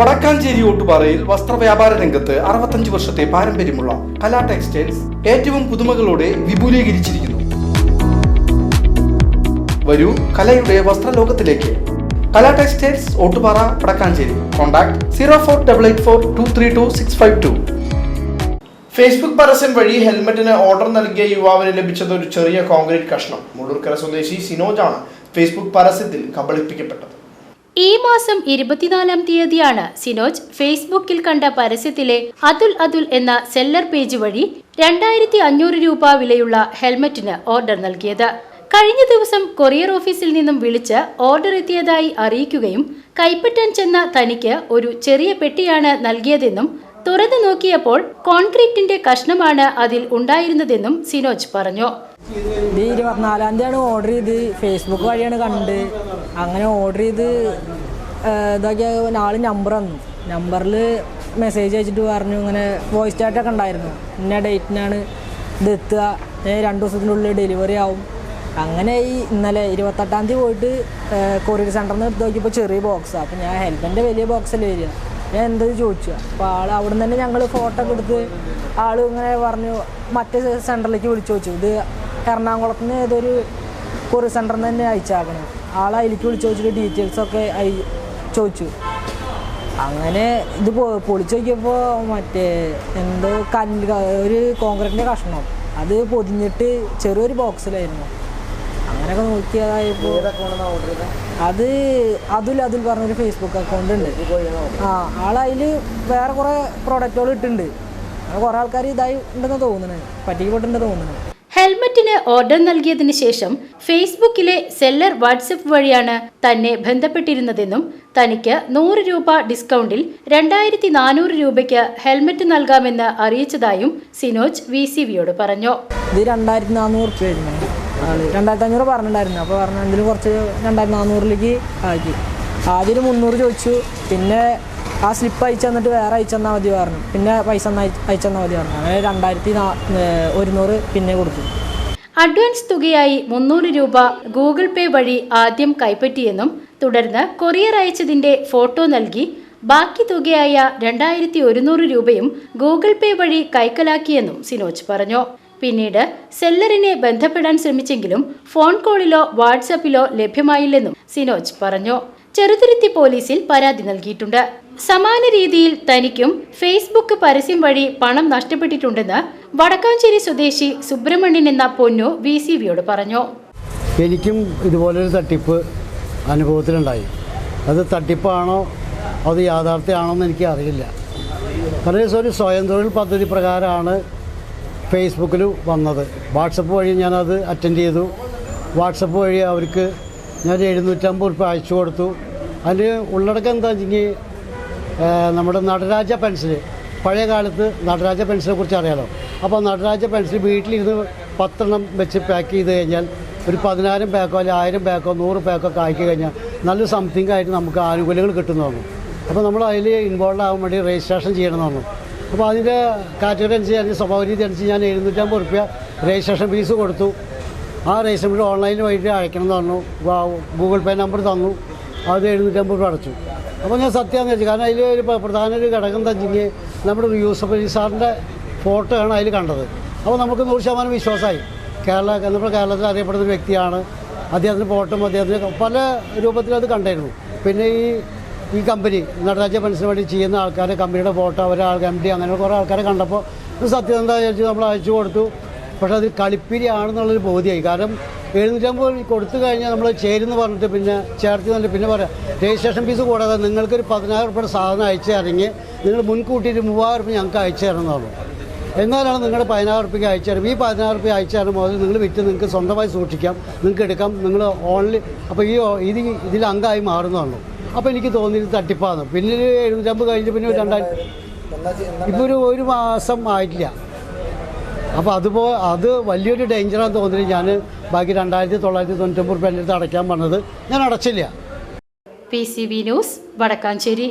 വടക്കാഞ്ചേരി ഓട്ടുപാറയിൽ വസ്ത്രവ്യാപാര രംഗത്ത് അറുപത്തഞ്ച് വർഷത്തെ പാരമ്പര്യമുള്ള കലാ ടെക്സ്റ്റൈൽസ് ഏറ്റവും പുതുമകളോടെ വിപുലീകരിച്ചിരിക്കുന്നു. വരൂ കലയുടെ വസ്ത്രലോകത്തിലേക്ക്. Kala textiles Ottupara Vadakkanchery. Contact zero four double eight four two three two six five two. Facebook പരസ്യം വഴി ഹെൽമെറ്റിന് ഓർഡർ നൽകിയ യുവാവിന് ലഭിച്ചത് ഒരു ചെറിയ കോൺക്രീറ്റ് കഷ്ണം. മുള്ളൂർക്കര സ്വദേശി സിനോജാണ് ഫേസ്ബുക്ക് പരസ്യത്തിൽ കബളിപ്പിക്കപ്പെട്ടത്. ഈ മാസം ഇരുപത്തിനാലാം തീയതിയാണ് സിനോജ് ഫേസ്ബുക്കിൽ കണ്ട പരസ്യത്തിലെ അതുൽ അതുൽ എന്ന സെല്ലർ പേജ് വഴി രണ്ടായിരത്തി അഞ്ഞൂറ് രൂപ വിലയുള്ള ഹെൽമറ്റിന് ഓർഡർ നൽകിയത്. കഴിഞ്ഞ ദിവസം കൊറിയർ ഓഫീസിൽ നിന്നും വിളിച്ച് ഓർഡർ എത്തിയതായി അറിയിക്കുകയും കൈപ്പറ്റാൻ ചെന്ന തനിക്ക് ഒരു ചെറിയ പെട്ടിയാണ് നൽകിയതെന്നും തുറന്നു നോക്കിയപ്പോൾ കോൺക്രീറ്റിന്റെ കഷ്ണമാണ് അതിൽ ഉണ്ടായിരുന്നതെന്നും സിനോജ് പറഞ്ഞു. ഇത് ഇരുപത്തിനാലാം തീയതിയാണ് ഓർഡർ ചെയ്ത്. ഫേസ്ബുക്ക് വഴിയാണ് കണ്ട്. അങ്ങനെ ഓർഡർ ചെയ്ത് ഇതാക്കിയ ആൾ നമ്പർ തന്നു. നമ്പറിൽ മെസ്സേജ് അയച്ചിട്ട് പറഞ്ഞു ഇങ്ങനെ വോയിസ് ചാറ്റൊക്കെ ഉണ്ടായിരുന്നു. ഇന്ന ഡേറ്റിനാണ് ഇത് എത്തുക. രണ്ട് ദിവസത്തിനുള്ളിൽ ഡെലിവറി ആവും. അങ്ങനെ ഈ ഇന്നലെ ഇരുപത്തെട്ടാം തീയതി പോയിട്ട് കൊറിയർ സെന്ററിൽ നിന്ന് എടുത്ത് നോക്കിയപ്പോൾ ചെറിയ ബോക്സാണ് അപ്പോൾ ഞാൻ ഹെൽപ്പിന്റെ വലിയ ബോക്സല്ലേ വരിക? ഞാൻ എന്തത് ചോദിച്ചു? അപ്പോൾ ആൾ അവിടെ നിന്ന് തന്നെ ഞങ്ങൾ ഫോട്ടോ ഒക്കെ എടുത്ത് ആൾ ഇങ്ങനെ പറഞ്ഞു മറ്റേ സെന്ററിലേക്ക് വിളിച്ചു ചോദിച്ചു. ഇത് എറണാകുളത്ത് നിന്ന് ഏതൊരു കൊറിയർ സെന്ററിൽ നിന്ന് തന്നെ അയച്ചാക്കണം ആളെ അതിലേക്ക് വിളിച്ചു ചോദിച്ചിട്ട് ഡീറ്റെയിൽസൊക്കെ അയ ചോദിച്ചു. അങ്ങനെ ഇത് പൊളിച്ച് നോക്കിയപ്പോൾ മറ്റേ എന്തോ കല്ല് ഒരു കോൺക്രീറ്റിന്റെ കഷ്ണം. അത് പൊതിഞ്ഞിട്ട് ചെറിയൊരു ബോക്സിലായിരുന്നു അങ്ങനെയൊക്കെ നോക്കിയതായപ്പോൾ അത് അതിൽ അതുൽ പറഞ്ഞൊരു ഫേസ്ബുക്ക് അക്കൗണ്ട് ഉണ്ട്. ആ ആളതിൽ വേറെ കുറേ പ്രോഡക്റ്റുകൾ ഇട്ടിട്ടുണ്ട്. അങ്ങനെ കുറേ ആൾക്കാർ ഇതായി ഉണ്ടെന്ന് തോന്നുന്നത് പറ്റിക്കപ്പെട്ടുണ്ടെന്ന് തോന്നുന്നത് ഹെൽമറ്റിന് ഓർഡർ നൽകിയതിനു ശേഷം ഫേസ്ബുക്കിലെ സെല്ലർ വാട്സപ്പ് വഴിയാണ് തന്നെ ബന്ധപ്പെട്ടിരുന്നതെന്നും തനിക്ക് നൂറ് രൂപ ഡിസ്കൗണ്ടിൽ രണ്ടായിരത്തി നാനൂറ് രൂപയ്ക്ക് ഹെൽമറ്റ് നൽകാമെന്ന് അറിയിച്ചതായും സിനോജ് വി സി വിയോട് പറഞ്ഞു. പറഞ്ഞിട്ടുണ്ടായിരുന്നു. ആദ്യം മുന്നൂറ് ചോദിച്ചു. പിന്നെ ആ സ്ലിപ്പ് അയച്ചു തന്നിട്ട് വേറെ അയച്ചു തന്നാൽ മതി പറഞ്ഞു. പിന്നെ പൈസ അയച്ച് തന്നാൽ മതി പറഞ്ഞു. അങ്ങനെ രണ്ടായിരത്തി ഒരുന്നൂറ് പിന്നെ കൊടുത്തു. അഡ്വാൻസ് തുകയായി മുന്നൂറ് രൂപ ഗൂഗിൾ പേ വഴി ആദ്യം കൈപ്പറ്റിയെന്നും തുടർന്ന് കൊറിയർ അയച്ചതിന്റെ ഫോട്ടോ നൽകി ബാക്കി തുകയായ രണ്ടായിരത്തി ഒരുന്നൂറ് രൂപയും ഗൂഗിൾ പേ വഴി കൈക്കലാക്കിയെന്നും സിനോജ് പറഞ്ഞു. പിന്നീട് സെല്ലറിനെ ബന്ധപ്പെടാൻ ശ്രമിച്ചെങ്കിലും ഫോൺ കോളിലോ വാട്സാപ്പിലോ ലഭ്യമായില്ലെന്നും സിനോജ് പറഞ്ഞു. ചെറുതുരുത്തി പോലീസിൽ പരാതി നൽകിയിട്ടുണ്ട്. സമാന രീതിയിൽ തനിക്കും ഫേസ്ബുക്ക് പരസ്യം വഴി പണം നഷ്ടപ്പെട്ടിട്ടുണ്ടെന്ന് വടക്കാഞ്ചേരി സ്വദേശി സുബ്രഹ്മണ്യൻ എന്ന പൊന്നു വി സി വിയോട് പറഞ്ഞു. എനിക്കും ഇതുപോലൊരു തട്ടിപ്പ് അനുഭവത്തിലുണ്ടായി. അത് തട്ടിപ്പാണോ അത് യാഥാർത്ഥ്യമാണോ എന്ന് എനിക്ക് അറിയില്ല കാരണം ഒരു സ്വയം തൊഴിൽ പദ്ധതി പ്രകാരമാണ് ഫേസ്ബുക്കിൽ വന്നത്. വാട്സപ്പ് വഴി ഞാനത് അറ്റൻഡ് ചെയ്തു. വാട്സപ്പ് വഴി അവർക്ക് ഞാൻ എഴുന്നൂറ്റമ്പത് റുപ്യ അയച്ചു കൊടുത്തു. അതിൽ ഉള്ളടക്കം എന്താ വെച്ചെങ്കിൽ നമ്മുടെ നടരാജ പെൻസിൽ പഴയ കാലത്ത് നടരാജ പെൻസിനെ കുറിച്ച് അറിയാലോ? അപ്പോൾ നടരാജ പെൻസിൽ വീട്ടിലിരുന്ന് പത്തെണ്ണം വെച്ച് പാക്ക് ചെയ്ത് കഴിഞ്ഞാൽ ഒരു പതിനായിരം പാക്കോ അല്ലെങ്കിൽ ആയിരം പാക്കോ നൂറ് പാക്കോ ഒക്കെ ആക്കി കഴിഞ്ഞാൽ നല്ല സംതിങ് ആയിട്ട് നമുക്ക് ആനുകൂല്യങ്ങൾ കിട്ടുന്നതാണ് അപ്പോൾ നമ്മൾ അതിൽ ഇൻവോൾവ് ആകാൻ വേണ്ടി രജിസ്ട്രേഷൻ ചെയ്യണമെന്നാണ് അപ്പോൾ അതിന്റെ കാറ്റഗറി അനുസരിച്ച് അതിന്റെ സ്വഭാവ രീതി അനുസരിച്ച് ഞാൻ എഴുന്നൂറ്റമ്പത് റുപ്യ രജിസ്ട്രേഷൻ ഫീസ് കൊടുത്തു. ആ റേഷൻ ബിൽ ഓൺലൈൻ വഴി അയക്കണം എന്ന് പറഞ്ഞു ഗൂഗിൾ പേ നമ്പർ തന്നു. അത് എഴുന്നൂറ്റമ്പത് രൂപ അടച്ചു. അപ്പോൾ ഞാൻ സത്യമാണെന്ന് വെച്ചു കാരണം അതിൽ ഒരു പ്രധാന ഒരു ഘടകം വെച്ചെങ്കിൽ നമ്മുടെ യൂസഫ് അലി സാറിന്റെ ഫോട്ടോ ആണ് അതിൽ കണ്ടത്. അപ്പോൾ നമുക്ക് നൂറ് ശതമാനം വിശ്വാസമായി. കേരള നമ്മുടെ കേരളത്തിൽ അറിയപ്പെടുന്ന ഒരു വ്യക്തിയാണ്. അദ്ദേഹത്തിന് ഫോട്ടോ അദ്ദേഹത്തിന് പല രൂപത്തിൽ അത് കണ്ടായിരുന്നു പിന്നെ ഈ ഈ കമ്പനി നടരാജ പെൻഷന് വേണ്ടി ചെയ്യുന്ന ആൾക്കാരെ കമ്പനിയുടെ ഫോട്ടോ അവരെ ആൾ എം ഡി അങ്ങനെ കുറേ ആൾക്കാരെ കണ്ടപ്പോൾ സത്യം എന്താ വിചാരിച്ചു നമ്മൾ അയച്ചു കൊടുത്തു. പക്ഷേ അത് കളിപ്പിരിയാണെന്നുള്ളൊരു ബോധ്യമായി കാരണം എഴുന്നൂറ്റമ്പത് കൊടുത്തു കഴിഞ്ഞാൽ നമ്മൾ ചേരുന്ന് പറഞ്ഞിട്ട് പിന്നെ ചേർത്ത് തന്നെ പിന്നെ പറയാം രജിസ്ട്രേഷൻ ഫീസ് കൂടാതെ നിങ്ങൾക്കൊരു പതിനായിരം റുപ്യയുടെ സാധനം അയച്ചു തരണമെങ്കിൽ നിങ്ങൾ മുൻകൂട്ടിയിട്ട് മൂവായിരം റുപ്യ ഞങ്ങൾക്ക് അയച്ചു തരണമെന്നുള്ളൂ. എന്നാലാണ് നിങ്ങളുടെ പതിനായിരം റുപ്യക്ക് അയച്ചു തരും ഈ പതിനായിരം റുപ്യ അയച്ചു തരുന്ന മുതൽ നിങ്ങൾ വിറ്റ് നിങ്ങൾക്ക് സ്വന്തമായി സൂക്ഷിക്കാം നിങ്ങൾക്ക് എടുക്കാം നിങ്ങൾ ഓൺലി അപ്പോൾ ഈ ഇത് ഇതിൽ അംഗമായി മാറുന്നുള്ളൂ. അപ്പോൾ എനിക്ക് തോന്നി ഇത് തട്ടിപ്പാന്ന് പിന്നെ ഒരു എഴുന്നൂറ്റമ്പത് കഴിഞ്ഞ് പിന്നെ രണ്ടായിരം ഇപ്പോൾ ഒരു ഒരു മാസം ആയിട്ടില്ല. അപ്പോൾ അതുപോ അത് വലിയൊരു ഡേഞ്ചറാന്ന് തോന്നി ഞാൻ ബാക്കി രണ്ടായിരത്തി തൊള്ളായിരത്തി തൊണ്ണൂറ്റൊമ്പത് റുപ്യ എന്റെ അടുത്ത് അടയ്ക്കാൻ പറഞ്ഞത്. ഞാൻ അടച്ചില്ല. P C B news Vadakkanchery.